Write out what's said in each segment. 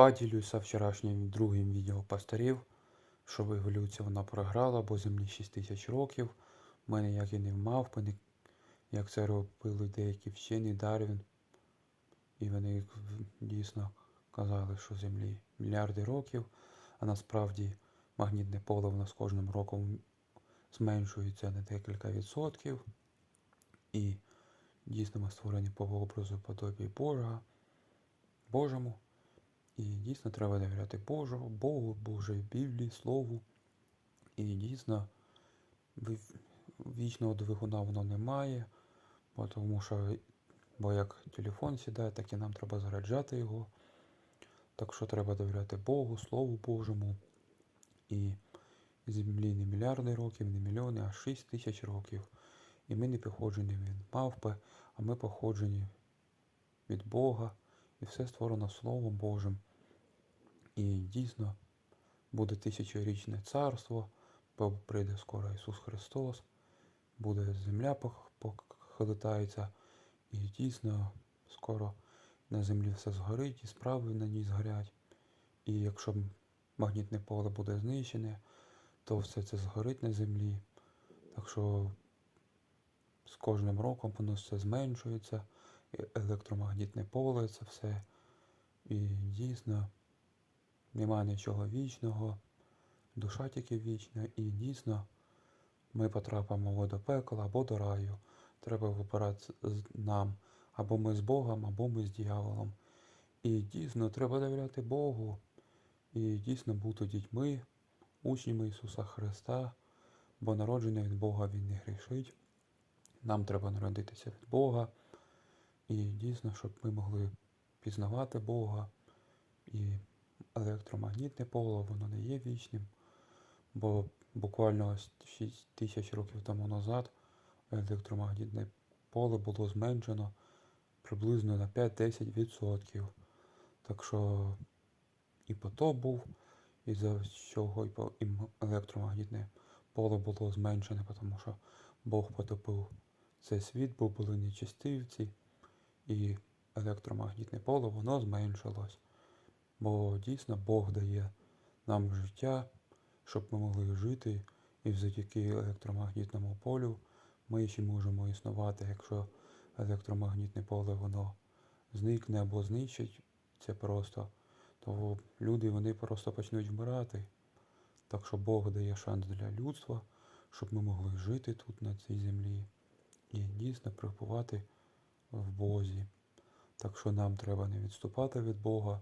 Поділюся вчорашнім другим відео пастирів, щоб еволюція вона програла, бо землі 6 тисяч років. Ми ніяк і не мавпи, ні- як це робили деякі вчені Дарвін. І вони дійсно казали, що землі мільярди років, а насправді магнітне поле в нас кожним роком зменшується на декілька відсотків. І дійсно ми створені по образу подобі Бога, Божому. І дійсно треба довіряти Божу, Богу, Божій Біблії, Слову. І дійсно вічного двигуна воно немає, бо тому що бо як телефон сідає, так і нам треба заряджати його. Так що треба довіряти Богу, Слову Божому. І землі не мільярди років, не мільйони, а 6 тисяч років. І ми не походжені від мавпи, а ми походжені від Бога. І все створено Словом Божим. І дійсно буде тисячорічне царство, бо прийде скоро Ісус Христос, буде земля пох- похилитається, і дійсно скоро на землі все згорить, і справи на ній згорять. І якщо магнітне поле буде знищене, то все це згорить на землі. Так що з кожним роком воно все зменшується, електромагнітне поле, це все. І дійсно нема нічого вічного, душа тільки вічна, і дійсно ми потрапимо або до пекла, або до раю. Треба вибирати нам, або ми з Богом, або ми з дьяволом. І дійсно треба довіряти Богу, і дійсно бути дітьми, учнями Ісуса Христа, бо народжений від Бога Він не грішить. Нам треба народитися від Бога. І дійсно, щоб ми могли пізнавати Бога. І електромагнітне поле, воно не є вічним. Бо буквально ось 6 тисяч років тому назад електромагнітне поле було зменшено приблизно на 5-10%. Так що і потоп був, і за чого і електромагнітне поле було зменшене, тому що Бог потопив цей світ, бо були нечистивці, і електромагнітне поле воно зменшилось. Бо дійсно Бог дає нам життя, щоб ми могли жити, і завдяки електромагнітному полю ми ще можемо існувати, якщо електромагнітне поле воно зникне або знищить це просто, то люди вони просто почнуть вмирати. Так що Бог дає шанс для людства, щоб ми могли жити тут на цій землі і дійсно перебувати в Бозі. Так що нам треба не відступати від Бога,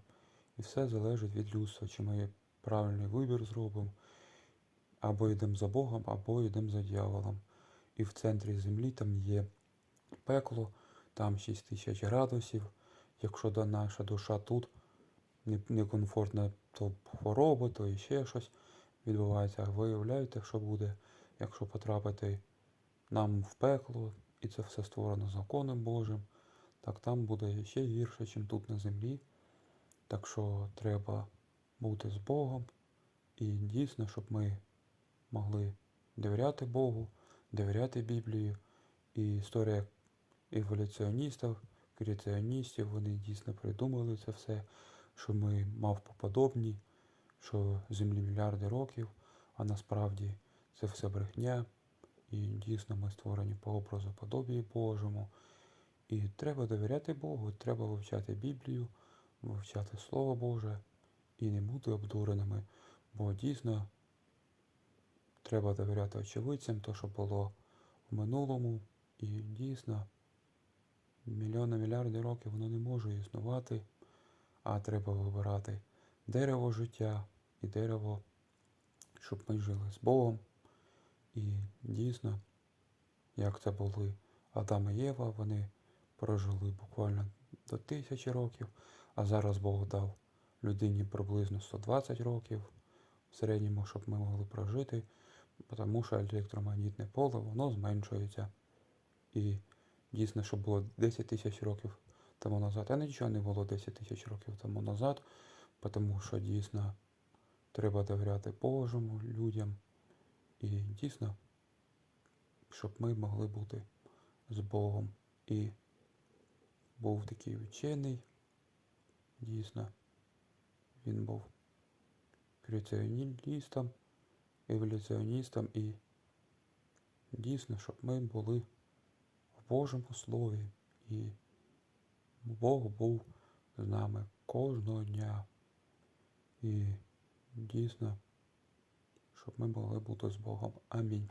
і все залежить від людства, чи ми правильний вибір зробимо, або йдемо за Богом, або йдемо за дьяволом. І в центрі землі там є пекло, там 6 тисяч градусів. Якщо наша душа тут не- некомфортна, то хвороба, то іще щось відбувається. А ви що буде, якщо потрапити нам в пекло, і це все створено законом Божим, так там буде ще гірше, ніж тут на землі. Так що треба бути з Богом і дійсно, щоб ми могли довіряти Богу, довіряти Біблію. І історія еволюціоністів, креаціоністів, вони дійсно придумали це все, що ми мавпоподобні, що землі мільярди років, а насправді це все брехня. І дійсно ми створені по образу подобії Божому. І треба довіряти Богу, треба вивчати Біблію, вивчати Слово Боже і не бути обдуреними, бо дійсно треба довіряти очевидцям, то, що було в минулому, і дійсно мільйони мільярди років воно не може існувати, а треба вибирати дерево життя і дерево, щоб ми жили з Богом. І дійсно, як це були Адам і Єва, вони прожили буквально до тисячі років, а зараз Бог дав людині приблизно 120 років в середньому, щоб ми могли прожити, тому що електромагнітне поле воно зменшується. І дійсно, що було 10 тисяч років тому назад, а нічого не було 10 тисяч років тому назад, тому що дійсно треба довіряти Божому людям. І дійсно, щоб ми могли бути з Богом. І був такий вчений, дійсно, він був креаціоністом, еволюціоністом і дійсно, щоб ми були в Божому Слові і Бог був з нами кожного дня. І дійсно, щоб ми могли бути з Богом. Амінь.